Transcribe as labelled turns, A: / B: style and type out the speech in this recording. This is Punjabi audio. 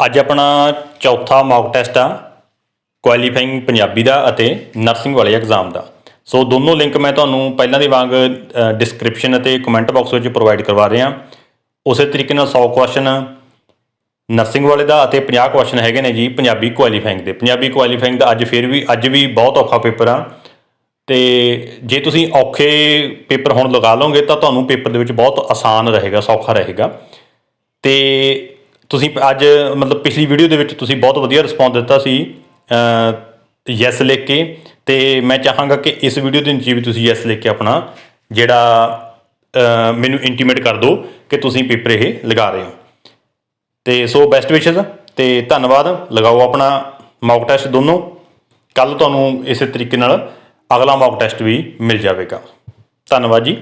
A: ਅੱਜ ਆਪਣਾ ਚੌਥਾ ਮੌਕ ਟੈਸਟ ਆ ਕੁਆਲੀਫਾਈਂਗ ਪੰਜਾਬੀ ਦਾ ਅਤੇ ਨਰਸਿੰਗ ਵਾਲੇ ਐਗਜ਼ਾਮ ਦਾ। ਸੋ ਦੋਨੋਂ ਲਿੰਕ ਮੈਂ ਤੁਹਾਨੂੰ ਪਹਿਲਾਂ ਦੀ ਵਾਂਗ ਡਿਸਕ੍ਰਿਪਸ਼ਨ ਅਤੇ ਕਮੈਂਟ ਬਾਕਸ ਵਿੱਚ ਪ੍ਰੋਵਾਈਡ ਕਰਵਾ ਰਿਹਾ। ਉਸੇ ਤਰੀਕੇ ਨਾਲ 100 ਕੁਐਸਚਨ ਨਰਸਿੰਗ ਵਾਲੇ ਦਾ ਅਤੇ 50 ਕੁਐਸਚਨ ਹੈਗੇ ਨੇ ਜੀ, ਪੰਜਾਬੀ ਕੁਆਲੀਫਾਈਂਗ ਦੇ। ਪੰਜਾਬੀ ਕੁਆਲੀਫਾਈਂਗ ਦਾ ਅੱਜ ਫਿਰ ਵੀ, ਅੱਜ ਵੀ ਬਹੁਤ ਔਖਾ ਪੇਪਰ ਆ। ਤੇ ਜੇ ਤੁਸੀਂ ਔਖੇ ਪੇਪਰ ਹੁਣ ਲਗਾ ਲਓਗੇ, ਤਾਂ ਤੁਹਾਨੂੰ ਪੇਪਰ ਦੇ ਵਿੱਚ ਬਹੁਤ ਆਸਾਨ ਰਹੇਗਾ, ਸੌਖਾ ਰਹੇਗਾ। ਤੇ ਤੁਸੀਂ ਅੱਜ ਮਤਲਬ ਪਿਛਲੀ ਵੀਡੀਓ ਦੇ ਵਿੱਚ ਤੁਸੀਂ ਬਹੁਤ ਵਧੀਆ ਰਿਸਪੌਂਸ ਦਿੱਤਾ ਸੀ ਯੈਸ ਲਿਖ ਕੇ, ਤੇ ਮੈਂ ਚਾਹਾਂਗਾ ਕਿ ਇਸ ਵੀਡੀਓ ਦੇ ਵਿੱਚ ਵੀ ਤੁਸੀਂ ਯੈਸ ਲਿਖ ਕੇ ਆਪਣਾ ਜਿਹੜਾ ਮੈਨੂੰ ਇੰਟੀਮੇਟ ਕਰ ਦਿਓ ਕਿ ਤੁਸੀਂ ਪੇਪਰ ਇਹ ਲਗਾ ਰਹੇ ਹੋ। ਤੇ ਸੋ ਬੈਸਟ ਵਿਸ਼ੇਸ ਤੇ ਧੰਨਵਾਦ, ਲਗਾਓ ਆਪਣਾ ਮੌਕ ਟੈਸਟ ਦੋਨੋਂ। ਕੱਲ ਤੁਹਾਨੂੰ ਇਸੇ ਤਰੀਕੇ ਨਾਲ ਅਗਲਾ ਮੌਕ ਟੈਸਟ ਵੀ ਮਿਲ ਜਾਵੇਗਾ। ਧੰਨਵਾਦ ਜੀ।